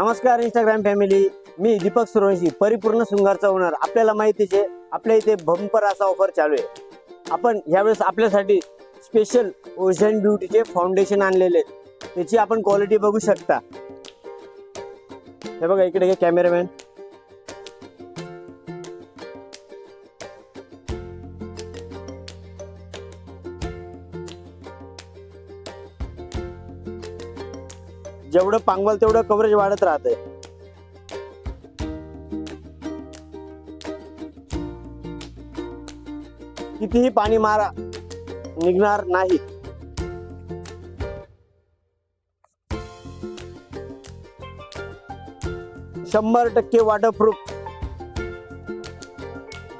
नमस्कार Instagram family मी दीपक सुरवंशी परिपूर्ण शृंगारचा ओनर आपल्याला माहितीच आहे आपल्या इथे बंपर असा ऑफर चालू आहे. आपण यावेळेस आपल्यासाठी स्पेशल ओशन ब्युटीचे फाउंडेशन आणलेले त्याची आपण क्वालिटी बघू शकता. हे बघा इकडे कॅमेरामॅन जेवढं पांगवाल तेवढं कव्हरेज वाढत राहते कितीही पाणी मारा निघणार नाही. शंभर टक्के वॉटरप्रूफ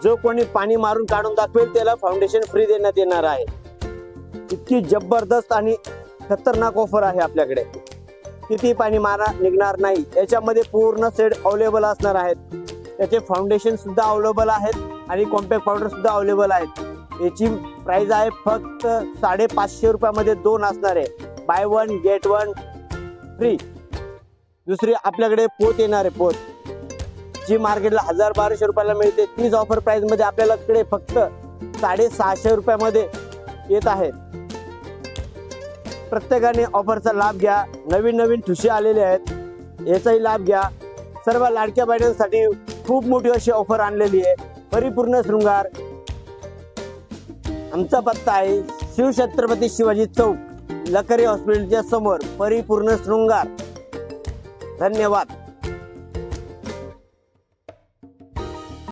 जो कोणी पाणी मारून काढून दाखवेल त्याला फाउंडेशन फ्री देण्यात येणार आहे. इतकी जबरदस्त आणि खतरनाक ऑफर आहे आपल्याकडे. किती पाणी मारा निघणार नाही. याच्यामध्ये पूर्ण सेट अवेलेबल असणार आहेत. त्याचे फाउंडेशन सुद्धा अवेलेबल आहेत आणि कॉम्पॅक्ट पावडर सुद्धा अवेलेबल आहेत. याची प्राइस आहे फक्त साडेपाचशे रुपयामध्ये दोन असणार आहे. Buy one get one free दुसरी आपल्याकडे पोत येणार आहे पोत. जी मार्केटला हजार बाराशे रुपयाला मिळते तीच ऑफर प्राइसमध्ये आपल्याला कडे फक्त साडेसहाशे रुपयामध्ये येत आहे. प्रत्येकाने ऑफरचा लाभ घ्या. नवीन नवीन ठुशी आलेले आहेत. याचाही लाभ घ्या. सर्व लाडक्या बहिणींसाठी खूप मोठी अशी ऑफर आणलेली आहे. परिपूर्ण शृंगार. आमचा पत्ता आहे शिवछत्रपती शिवाजी चौक लकरे हॉस्पिटलच्या समोर परिपूर्ण शृंगार. धन्यवाद.